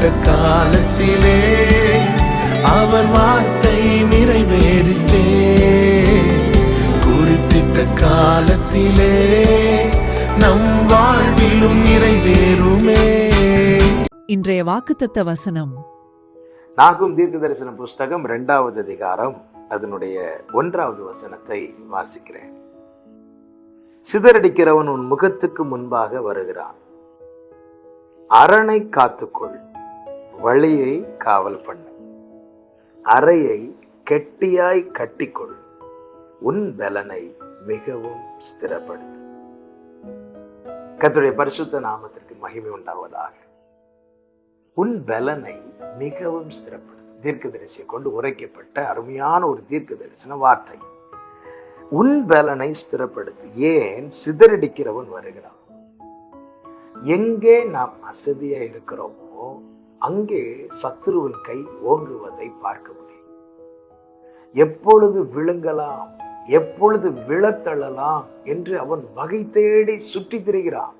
குறித்திட்ட காலத்திலே அவர் வார்த்தை நிறைவேறிற்றே. குறித்திட்ட காலத்திலே நம் வாழ்விலும் நிறைவேறுமே. இன்றைய வாக்குத்தத்த வசனம். நாகும் தீர்க்க தரிசன புஸ்தகம் இரண்டாவது அதிகாரம் அதனுடைய ஒன்றாவது வசனத்தை வாசிக்கிறேன். சிதறடிக்கிறவன் உன் முகத்துக்கு முன்பாக வருகிறான். அரணை காத்துக்கொள். வழியை காவல் பண்ணு. அறையை கெட்டியாய் கட்டிக்கொள். உன் பலனை மிகவும் ஸ்திரப்படுத்து. கத்துடைய பரிசுத்த நாமத்திற்கு மகிமை உண்டாவதாக. உன் பலனை மிகவும் ஸ்திரப்படுத்து. தீர்க்க தரிசியை கொண்டு உரைக்கப்பட்ட அருமையான ஒரு தீர்க்க தரிசன வார்த்தை. உன் பலனை ஸ்திரப்படுத்து. ஏன் சிதறடிக்கிறவன் வருகிறான்? எங்கே நாம் அசதியா இருக்கிறோம்? அங்கே சத்துருவின் கை ஓங்குவதை பார்க்க முடியும். எப்பொழுது விழுங்கலாம் எப்பொழுது விழத்தள்ளலாம் என்று அவன் வகை தேடி சுற்றித் திரிகிறான்.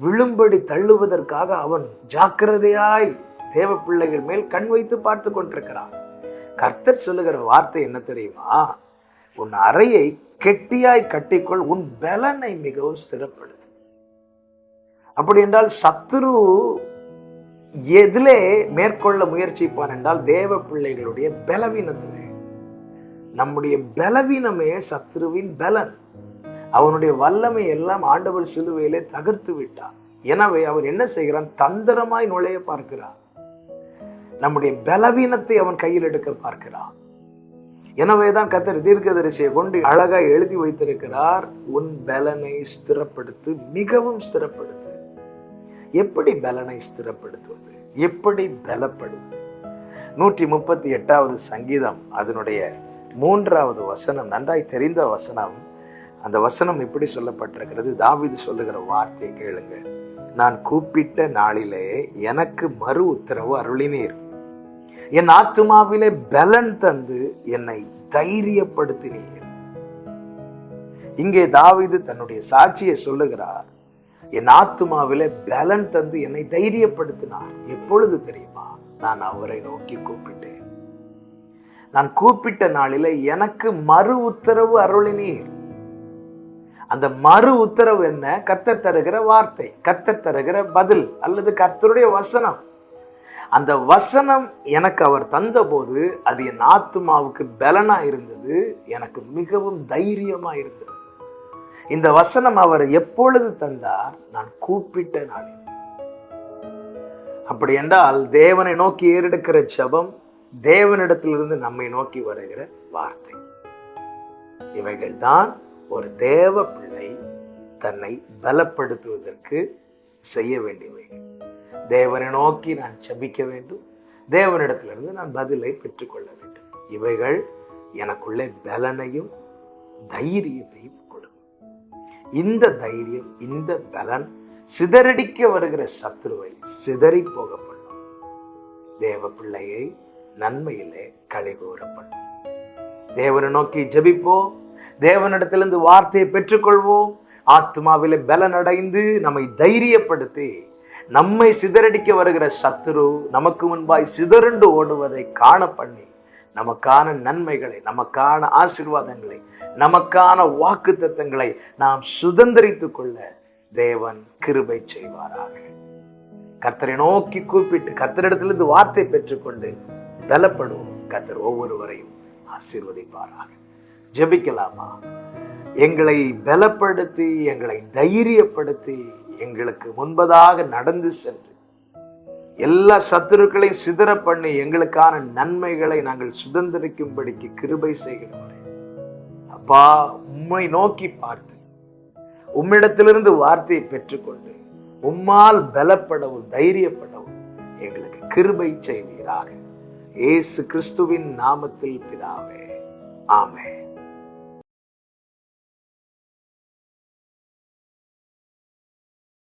விழும்படி தள்ளுவதற்காக அவன் ஜாக்கிரதையாய் தேவ பிள்ளைகள் மேல் கண் வைத்து பார்த்து கொண்டிருக்கிறான். கர்த்தர் சொல்லுகிற வார்த்தை என்ன தெரியுமா? உன் அறையை கெட்டியாய் கட்டிக்கொள் உன் பலனை மிகவும் ஸ்திரப்படுத்து. அப்படி என்றால் சத்துரு எதிலே மேற்கொள்ள முயற்சிப்பான் என்றால் தேவ பிள்ளைகளுடைய பலவீனத்திலே. நம்முடைய பலவீனமே சத்ருவின் பலன். அவனுடைய வல்லமை எல்லாம் ஆண்டவர் சிலுவையிலே தகர்த்து விட்டார் எனவே அவன் என்ன செய்கிறான்? தந்திரமாய் நுழைய பார்க்கிறான். நம்முடைய பலவீனத்தை அவன் கையில் எடுக்க பார்க்கிறான். எனவேதான் கத்தர் தீர்க்கதரிசியை கொண்டு அழகாய் எழுதி வைத்திருக்கிறார் உன் பலனை ஸ்திரப்படுத்து மிகவும் ஸ்திரப்படுத்து. எப்படி பலனை ஸ்திரப்படுத்துவது? எப்படி பலப்படுவது? நூற்றி முப்பத்தி எட்டாவது சங்கீதம் அதனுடைய மூன்றாவது வசனம் நன்றாய் தெரிந்த வசனம். அந்த வசனம் இப்படி சொல்லப்பட்டிருக்கிறது. தாவீது சொல்லுகிற வார்த்தையை கேளுங்க. நான் கூப்பிட்ட நாளிலே எனக்கு மறு உத்தரவு அருளினீர். என் ஆத்துமாவிலே பலன் தந்து என்னை தைரியப்படுத்தினீர். இங்கே தாவீது தன்னுடைய சாட்சியை சொல்லுகிறார். என் ஆத்துமாவிலே பலன் தந்து என்னை தைரியப்படுத்தினார். எப்பொழுது தெரியுமா? நான் அவரை நோக்கி கூப்பிட்டேன். நான் கூப்பிட்ட நாளில எனக்கு மறு உத்தரவு அருளினீர். அந்த மறு உத்தரவு என்ன? கத்தர் தருகிற வார்த்தை கத்தர் தருகிற பதில் அல்லது கத்தருடைய வசனம். அந்த வசனம் எனக்கு அவர் தந்தபோது அது என் ஆத்மாவுக்கு பலனா இருந்தது எனக்கு மிகவும் தைரியமா இருந்தது. இந்த வசனம் அவர் எப்பொழுது தந்தார்? நான் கூப்பிட்ட நாளில். அப்படி என்றால் தேவனை நோக்கி ஏறெடுக்கிற சபம் தேவனிடத்திலிருந்து நம்மை நோக்கி வருகிற வார்த்தை. இவைகள் தான் ஒரு தேவ பிள்ளை தன்னை பலப்படுத்துவதற்கு செய்ய வேண்டியவைகள். தேவனை நோக்கி நான் சபிக்க வேண்டும். தேவனிடத்திலிருந்து நான் பதிலை பெற்றுக்கொள்ள வேண்டும். இவைகள் எனக்குள்ளே பலனையும் தைரியத்தையும் இந்த தைரியம் இந்த பலன் சிதறடிக்க வருகிற சத்ருவை சிதறி போக பண்ணும் தேவ பிள்ளையை நன்மையிலே கழிகூற பண்ணும் தேவனை நோக்கி ஜெபிப்போம். தேவனிடத்திலிருந்து வார்த்தையை பெற்றுக்கொள்வோம். ஆத்மாவிலே பலன் அடைந்து நம்மை தைரியப்படுத்தி நம்மை சிதறடிக்க வருகிற சத்துரு நமக்கு முன்பாய் சிதறுண்டு ஓடுவதை காண பண்ணி நமக்கான நன்மைகளை நமக்கான ஆசீர்வாதங்களை நமக்கான வாக்கு தத்தங்களை நாம் சுதந்திரித்து கொள்ள தேவன் கிருபை செய்வாராக. கத்தரை நோக்கி கூப்பிட்டு கத்தரிடத்திலிருந்து வார்த்தை பெற்றுக்கொண்டு பலப்படுவோம் கத்தர் ஒவ்வொருவரையும் ஆசீர்வதிப்பாராக. ஜெபிக்கலாமா? எங்களை பலப்படுத்தி எங்களை தைரியப்படுத்தி எங்களுக்கு முன்பதாக நடந்து சென்று எல்லா சத்துருக்களையும் சிதற பண்ணி எங்களுக்கான நன்மைகளை நாங்கள் சுதந்திரிக்கும்படிக்கு கிருபை செய்கிறவரே. அப்பா உம்மை நோக்கி பார்த்து உம்மிடத்திலிருந்து வார்த்தையை பெற்றுக்கொண்டு உம்மால் பலப்படவும் தைரியப்படவும் எங்களுக்கு கிருபை செய்வீராக. இயேசு கிறிஸ்துவின் நாமத்தில் பிதாவே. ஆமே